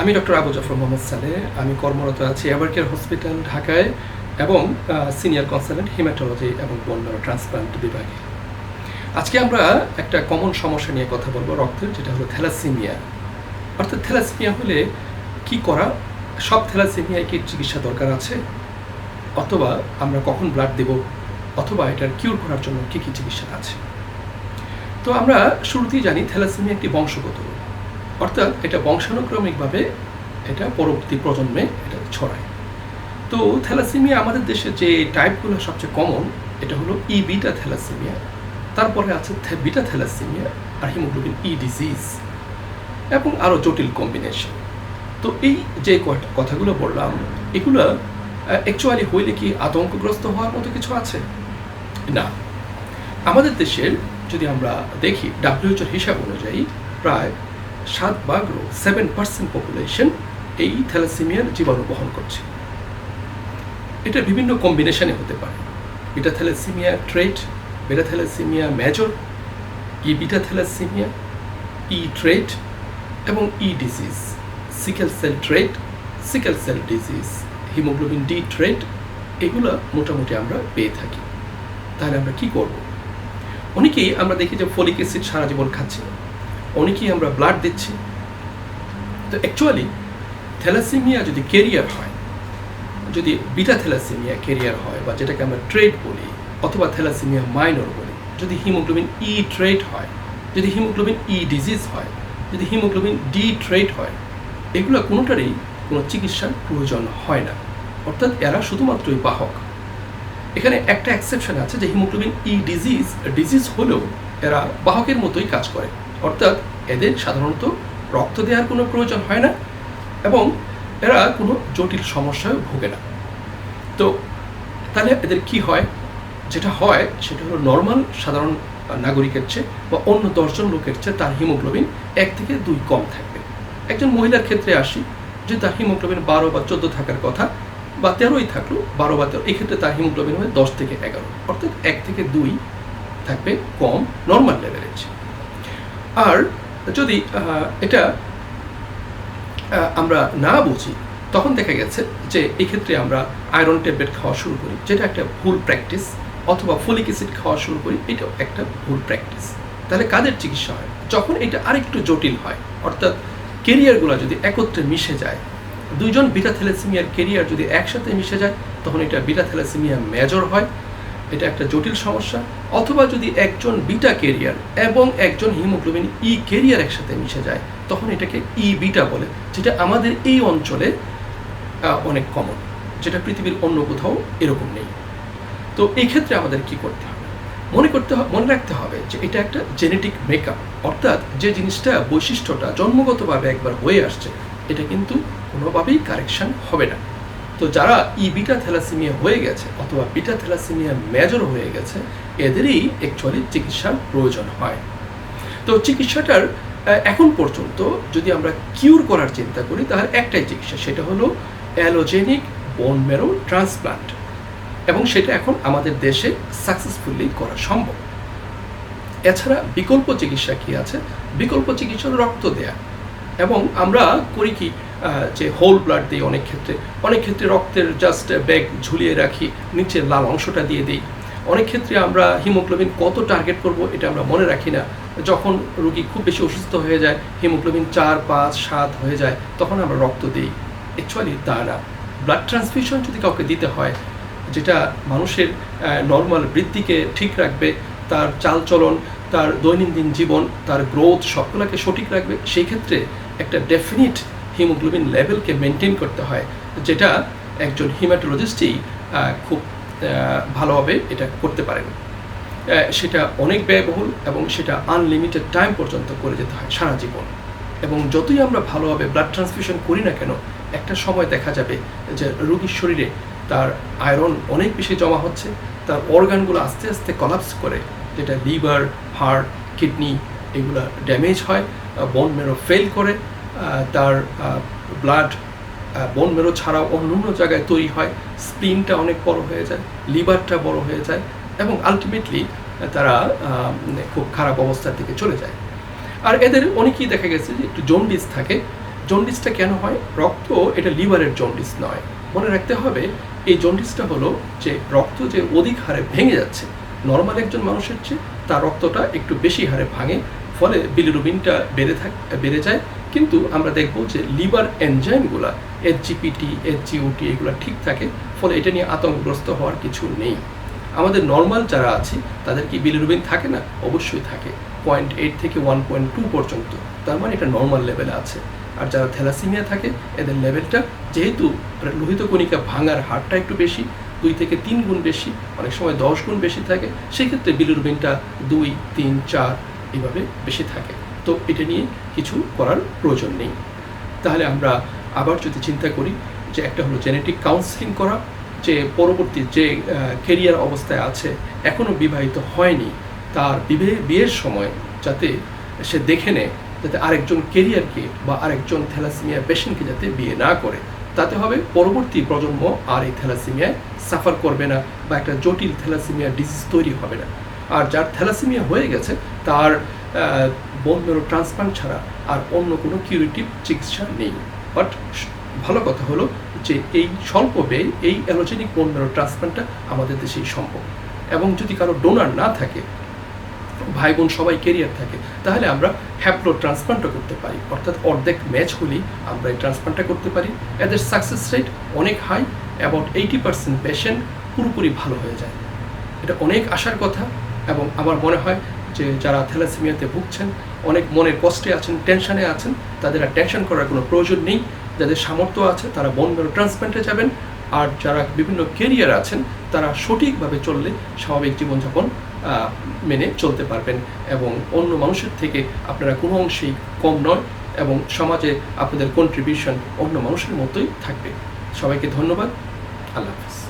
আমি ডক্টর আবু জাফর মোহাম্মদ সালে আমি কর্মরত আছি এভারকেয়ার হসপিটাল ঢাকায়, এবং সিনিয়র কনসালটেন্ট হিমাটোলজি এবং বন্য ট্রান্সপ্লান্ট বিভাগে। আজকে আমরা একটা কমন সমস্যা নিয়ে কথা বলব রক্তের, যেটা হলো থ্যালাসিমিয়া। অর্থাৎ থ্যালাসিমিয়া হলে কি করা, সব থ্যালাসিমিয়ায় কি চিকিৎসা দরকার আছে, অথবা আমরা কখন ব্লাড দেব, অথবা এটার কিউর করার জন্য কী কী চিকিৎসা আছে। তো আমরা শুরুতেই জানি থ্যালাসেমিয়া একটি বংশগত অর্থাৎ এটা বংশানুক্রমিকভাবে এটা পরবর্তী প্রজন্মে এটা ছড়ায়। তো থ্যালাসেমিয়া আমাদের দেশে যে টাইপগুলো সবচেয়ে কমন, এটা হলো ই বিটা থ্যালাসেমিয়া, তারপরে আছে বিটা থ্যালাসেমিয়া আর হিমোগ্লোবিন ই ডিজিজ এবং আরও জটিল কম্বিনেশন তো এই যে কথাগুলো বললাম, এগুলো অ্যাকচুয়ালি হইলে কি আতঙ্কগ্রস্ত হওয়ার মতো কিছু আছে? না। আমাদের দেশের যদি আমরা দেখি ডাব্লিউএইচওর হিসাব অনুযায়ী প্রায় সাত ভাগ সেভেন পার্সেন্ট পপুলেশন এই থ্যালাসিমিয়ার জীবাণু বহন করছে। এটা বিভিন্ন কম্বিনেশনে হতে পারে। Beta thalassemia trait beta thalassemia major E beta thalassemia, E trait এবং E disease sickle cell trait sickle cell disease haemoglobin D trait এগুলো মোটামুটি আমরা পেয়ে থাকি। তাহলে আমরা কি করব? অনেকেই আমরা দেখি যে ফলিক অ্যাসিড সারা জীবন খাচ্ছি অনেকেই আমরা ব্লাড দিচ্ছি। তো অ্যাকচুয়ালি থ্যালাসিমিয়া যদি কেরিয়ার হয়, যদি বিটা থ্যালাসিমিয়া কেরিয়ার হয় বা যেটাকে আমরা ট্রেড বলি অথবা থ্যালাসিমিয়া মাইনর বলি, যদি হিমোগ্লোবিন ই ট্রেড হয়, যদি হিমোগ্লোবিন ই ডিজিজ হয়, যদি হিমোগ্লোবিন ডি ট্রেড হয়, এগুলো কোনোটারই কোনো চিকিৎসার প্রয়োজন হয় না। অর্থাৎ এরা শুধুমাত্রই বাহক। এখানে একটা এক্সেপশন আছে যে হিমোগ্লোবিন ই ডিজিজ ডিজিজ হলেও এরা বাহকের মতোই কাজ করে। অর্থাৎ এদের সাধারণত রক্ত দেওয়ার কোনো প্রয়োজন হয় না এবং এরা কোনো জটিল সমস্যায় ভোগে না। তো তাহলে এদের কি হয়? যেটা হয়, সেটা হলো নর্মাল সাধারণ নাগরিকের চেয়ে বা অন্য দশজন লোকের চেয়ে তার হিমোগ্লোবিন এক থেকে দুই কম থাকবে। একজন মহিলার ক্ষেত্রে আসি, যে তার হিমোগ্লোবিন বারো বা চোদ্দ থাকার কথা বা তেরোই থাকল, বারো বা তেরো, এক্ষেত্রে তার হিমোগ্লোবিন হবে দশ থেকে এগারো। অর্থাৎ এক থেকে দুই থাকবে কম নর্মাল লেভেলের আর যদি এটা আমরা না বুঝি, তখন দেখা গেছে যে এক্ষেত্রে আমরা আয়রন ট্যাবলেট খাওয়া শুরু করি, যেটা একটা ভুল প্র্যাকটিস অথবা ফলিক অ্যাসিড খাওয়া শুরু করি, এটাও একটা ভুল প্র্যাকটিস তাহলে কাদের চিকিৎসা হয়? যখন এটা আরেকটু জটিল হয়, অর্থাৎ কেরিয়ারগুলো যদি একত্রে মিশে যায়, দুইজন বিটা থ্যালাসিমিয়ার কেরিয়ার যদি একসাথে মিশে যায়, তখন এটা বিটা থ্যালাসিমিয়া মেজর হয় এটা একটা জটিল সমস্যা, অথবা যদি একজন বিটা কেরিয়ার এবং একজন হিমোগ্লোবিন ই কেরিয়ার একসাথে মিশে যায়, তখন এটাকে ই বিটা বলে, যেটা আমাদের এই অঞ্চলে অনেক কমন যেটা পৃথিবীর অন্য কোথাও এরকম নেই। তো এই ক্ষেত্রে আমাদের কি করতে হবে? মনে করতে হবে মনে রাখতে হবে যে এটা একটা জেনেটিক মেকআপ অর্থাৎ যে জিনিসটা বৈশিষ্ট্যটা জন্মগতভাবে একবার হয়ে আসছে, এটা কিন্তু কোনোভাবেই কারেকশন হবে না। তো যারা ই বিটা থ্যালাসিমিয়া হয়ে গেছে অথবা বিটা থ্যালাসিমিয়া মেজর হয়ে গেছে, এদেরই অ্যাকচুয়ালি চিকিৎসার প্রয়োজন হয়। তো চিকিৎসাটার এখন পর্যন্ত যদি আমরা কিউর করার চিন্তা করি, তাহলে একটাই চিকিৎসা, সেটা হলো অ্যালোজেনিক বোন মেরো ট্রান্সপ্লান্ট এবং সেটা এখন আমাদের দেশে সাকসেসফুলি করা সম্ভব। এছাড়া বিকল্প চিকিৎসা কি আছে? বিকল্প চিকিৎসা রক্ত দেয়া। এবং আমরা করি কি? যে হোল ব্লাড দিই অনেক ক্ষেত্রে। অনেক ক্ষেত্রে রক্তের জাস্ট ব্যাগ ঝুলিয়ে রাখি নিচের লাল অংশটা দিয়ে দিই। অনেক ক্ষেত্রে আমরা হিমোগ্লোবিন কত টার্গেট করব এটা আমরা মনে রাখি না। যখন রুগী খুব বেশি অসুস্থ হয়ে যায় হিমোগ্লোবিন চার, পাঁচ, সাত হয়ে যায়, তখন আমরা রক্ত দিই। অ্যাকচুয়ালি তা না। ব্লাড ট্রান্সফিউশন যদি কাউকে দিতে হয়, যেটা মানুষের নর্মাল বৃদ্ধিকে ঠিক রাখবে, তার চালচলন, তার দৈনন্দিন জীবন, তার গ্রোথ সবগুলোকে সঠিক রাখবে, সেই ক্ষেত্রে একটা ডেফিনিট হিমোগ্লোবিন লেভেলকে মেনটেন করতে হয়, যেটা একজন হিমাটোলজিস্টই খুব ভালোভাবে এটা করতে পারেন। সেটা অনেক ব্যয়বহুল এবং সেটা আনলিমিটেড টাইম পর্যন্ত করে যেতে হয় সারা জীবন। এবং যতই আমরা ভালোভাবে ব্লাড ট্রান্সফিউশন করি না কেন, একটা সময় দেখা যাবে যে রোগীর শরীরে তার আয়রন অনেক বেশি জমা হচ্ছে, তার অর্গানগুলো আস্তে আস্তে কলাপস করে, যেটা লিভার হার্ট কিডনি এগুলো ড্যামেজ হয় বন মেরো ফেল করে তার ব্লাড বন মেরো ছাড়াও অন্য অন্য জায়গায় তৈরি হয়। স্প্লিনটা অনেক বড় হয়ে যায় লিভারটা বড় হয়ে যায় এবং আলটিমেটলি তারা খুব খারাপ অবস্থার দিকে চলে যায়। আর এদের অনেকেই দেখা গেছে যে একটু জন্ডিস থাকে। জন্ডিসটা কেন হয়? রক্ত এটা লিভারের জন্ডিস নয়। মনে রাখতে হবে, এই জন্ডিসটা হলো যে রক্ত যে অধিক হারে ভেঙে যাচ্ছে নর্মাল একজন মানুষের চেয়ে, তার রক্তটা একটু বেশি হারে ভাঙে, ফলে বিলিরুবিনটা বেড়ে থাক, বেড়ে যায় কিন্তু আমরা দেখব যে লিভার এনজাইমগুলা এইচ জিপিটি এইচ জিওটি এগুলো ঠিক থাকে, ফলে এটা নিয়ে আতঙ্কগ্রস্ত হওয়ার কিছু নেই। আমাদের নর্মাল যারা আছি, তাদের কি বিলিরুবিন থাকে না? অবশ্যই থাকে। পয়েন্ট এইট থেকে ওয়ান পয়েন্ট টু পর্যন্ত। তার মানে এটা নর্মাল লেভেলে আছে। আর যারা থ্যালাসিমিয়া থাকে, এদের লেভেলটা যেহেতু লোহিত কণিকা ভাঙার হারটা একটু বেশি, দুই থেকে তিন গুণ বেশি, অনেক সময় দশ গুণ বেশি থাকে, সেক্ষেত্রে বিলিরুবিনটা দুই, তিন, চার এভাবে বেশি থাকে। তো এটা নিয়ে কিছু করার প্রয়োজন নেই। তাহলে আমরা আবার যদি চিন্তা করি যে একটা হলো জেনেটিক কাউন্সিলিং করা, যে পরবর্তী যে কেরিয়ার অবস্থায় আছে এখনও বিবাহিত হয়নি, তার বিবে, বিয়ের সময় যাতে সে দেখে নেয়, যাতে আরেকজন কেরিয়ারকে বা আরেকজন থ্যালাসিমিয়া পেশেন্টকে যাতে বিয়ে না করে, তাতে হবে পরবর্তী প্রজন্ম আর এই থ্যালাসিমিয়ায় সাফার করবে না বা একটা জটিল থ্যালাসিমিয়া ডিজিজ তৈরি হবে না। আর যার থ্যালাসিমিয়া হয়ে গেছে, তার বোন মেরো ট্রান্সপ্লান্ট ছাড়া আর অন্য কোনো কিউরেটিভ চিকিৎসা নেই। বাট ভালো কথা হলো যে এই স্বল্প ব্যয় এই অ্যালোজেনিক বোন মেরো ট্রান্সপ্লান্টটা আমাদের দেশেই সম্ভব। এবং যদি কারও ডোনার না থাকে, ভাই বোন সবাই কেরিয়ার থাকে, তাহলে আমরা হ্যাপ্লো ট্রান্সপ্লান্টও করতে পারি। অর্থাৎ অর্ধেক ম্যাচ হলেই আমরা এই ট্রান্সপ্লান্টটা করতে পারি। এদের সাকসেস রেট অনেক high about eighty percent patient পুরোপুরি ভালো হয়ে যায়। এটা অনেক আশার কথা এবং আমার মনে হয় যে যারা থ্যালাসেমিয়াতে ভুগছেন, অনেক মনের কষ্টে আছেন, টেনশনে আছেন, তাদের আর টেনশন করার কোনো প্রয়োজন নেই। যাদের সামর্থ্য আছে, তারা বন মেরো ট্রান্সপ্লান্টে যাবেন। আর যারা বিভিন্ন কেরিয়ার আছেন, তারা সঠিকভাবে চললে স্বাভাবিক জীবনযাপন মেনে চলতে পারবেন। এবং অন্য মানুষের থেকে আপনারা কোনো অংশেই কম নয় এবং সমাজে আপনাদের কন্ট্রিবিউশন অন্য মানুষের মতোই থাকবে। সবাইকে ধন্যবাদ। আল্লাহ হাফিজ।